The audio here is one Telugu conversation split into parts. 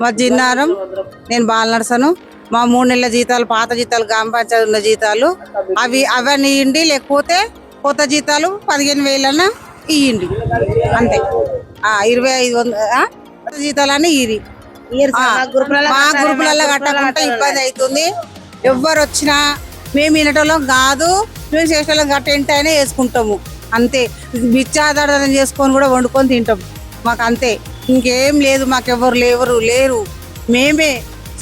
మా జిన్నారం నేను బాల నర్సను మా మూడు నెలల జీతాలు పాత జీతాలు గ్రామ పంచాయతీ ఉన్న జీతాలు అవి అవన్నీ ఇవ్వండి లేకపోతే కొత్త జీతాలు పదిహేను వేలన్నా ఇవ్వండి అంతే. ఇరవై ఐదు వంద ఆ? కొత్త జీతాలని ఇరి మా గ్రూపులలో కట్టకుండా ఇబ్బంది అవుతుంది ఎవ్వరు వచ్చినా మేము వినటంలో కాదు మేము చేసేటోళ్ళం గట్ట ఏంటనే వేసుకుంటాము. అంతే. బిచ్చాదాడనం చేసుకొని కూడా వండుకొని తింటాం. మాకు అంతే. ఇంకేం లేదు మాకెవరు లేవరు లేరు. మేమే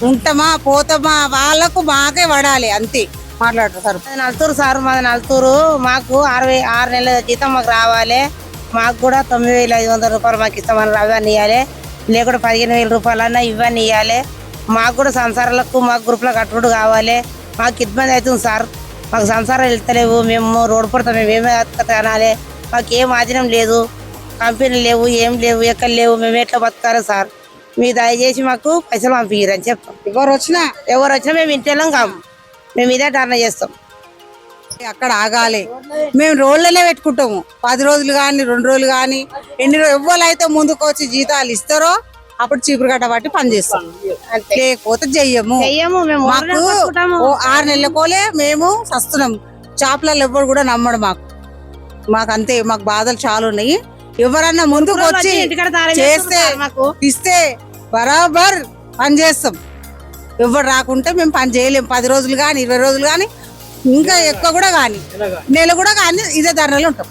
ఉంటామా పోతామా వాళ్ళకు మాకే పడాలి అంతే. మాట్లాడతారు సార్. నలుతూరు సార్ మాది నలుతూరు. మాకు అరవై ఆరు నెలల జీతం మాకు రావాలి. మాకు కూడా తొమ్మిది వేల ఐదు వందల రూపాయలు మాకు ఇస్తామని అవన్నీ ఇవ్వాలి లేకుండా పదిహేను వేల రూపాయలన్నా ఇవన్నీ ఇవ్వాలి మాకు కూడా సంసారాలకు మాకు గ్రూప్లో కట్టుబడి కావాలి. మాకు ఇబ్బంది అవుతుంది సార్. మాకు సంసారాలు వెళ్తలేవు. మేము రోడ్డు పడతాం మేము ఏమే తినాలి మాకు ఏం ఆధీనం లేదు. కంపెనీలు లేవు ఏం లేవు ఎక్కడ లేవు మేము ఎట్లా బతకాలి సార్? మీ దయచేసి మాకు పైసలు పంపించరని చెప్తాం ఎవరు వచ్చినా? ఎవరు వచ్చినా మేము ఇంటిలో కాము మేము ఇదే ధర్నా చేస్తాం. అక్కడ ఆగాలి. మేము రోడ్లనే పెట్టుకుంటాము. పది రోజులు కానీ రెండు రోజులు కానీ ఎన్ని రోజులు ఎవరైతే ముందుకు వచ్చి జీతాలు ఇస్తారో అప్పుడు చీపురు కట్ట పట్టి పని చేస్తాం. లేకపోతే చెయ్యము. మాకు ఆరు నెలలకోలే మేము వస్తున్నాం షాపులలో ఎవ్వరు కూడా నమ్మడు మాకు. మాకు అంతే మాకు బాధలు చాలా ఉన్నాయి. ఎవరన్నా ముందుకు వచ్చి చేస్తే. ఇస్తే బరాబర్ పని చేస్తాం. ఎవరు రాకుంటే మేము పని చేయలేము పది రోజులు కానీ ఇరవై రోజులు కానీ ఇంకా ఎక్కువ కూడా కానీ నెల కూడా కానీ ఇదే ధరలు ఉంటాం.